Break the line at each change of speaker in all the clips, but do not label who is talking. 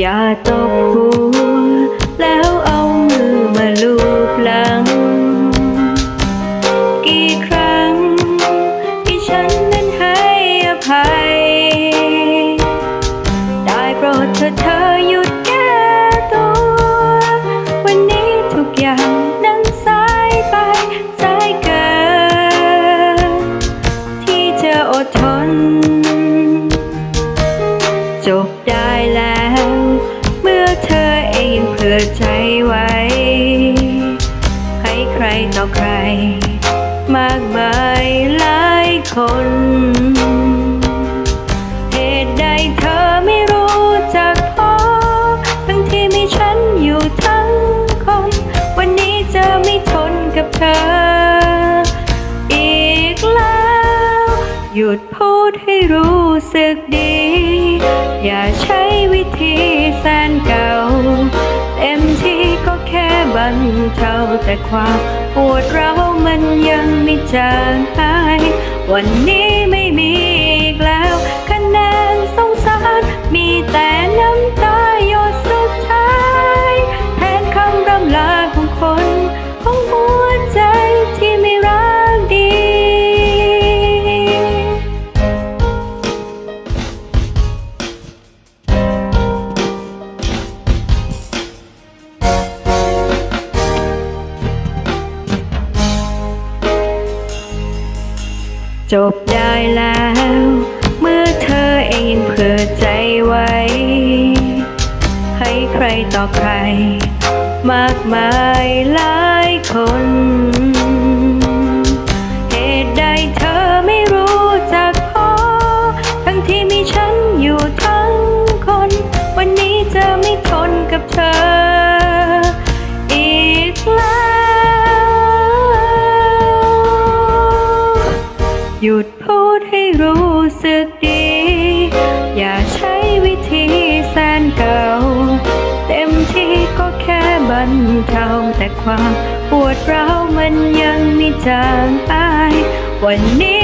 อย่าตบหัว แล้วเอามือมาลูบหลัง กี่ครั้งที่ฉันนั้นให้อภัย ได้โปรดเธอเธอหยุดแก้ตัว วันนี้ทุกอย่างนั้นสายไปสายเกินที่จะอดทน องเผื่อใจไว้ ให้ใครต่อใคร มากมายหลายคน เหตุใดเธอไม่รู้จักพอทั้งที่มีฉันอยู่ทั้งคน วันนี้จะไม่ทนกับเธอ อีกแล้ว หยุดพูดให้รู้สึกดี อย่าใช้วิธีแสนเก่า ต็มที่ก็แค่บันเทาแต่ความปวดร้าวมันยังไม่จางหาย วันนี้ไม่มี จบได้แล้ว เมื่อเธอเองเผื่อใจไว้ ให้ใครต่อใคร มากมายหลายคน เหตุใดเธอไม่รู้จักพอ ทั้งที่มีฉันอยู่ทั้งคน วันนี้จะไม่ทนกับเธอ หยุดพูดให้รู้สึกดี อย่าใช้วิธีแสนเก่า เต็มที่ก็แค่บรรเทาแต่ความปวดร้าวมันยังไม่จางไปวันนี้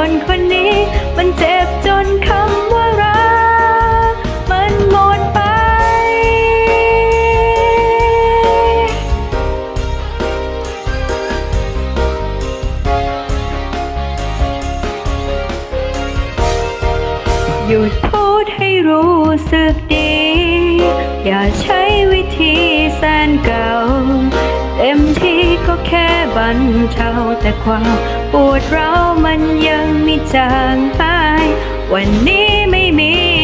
คนคนนี้ มันเจ็บจนคำว่ารัก มันหมดไป หยุดพูดให้รู้สึกดี อย่าใช้ แค่บันเทาแต่ความปวดร้าวมันยังไม่จางหาย วันนี้ไม่มี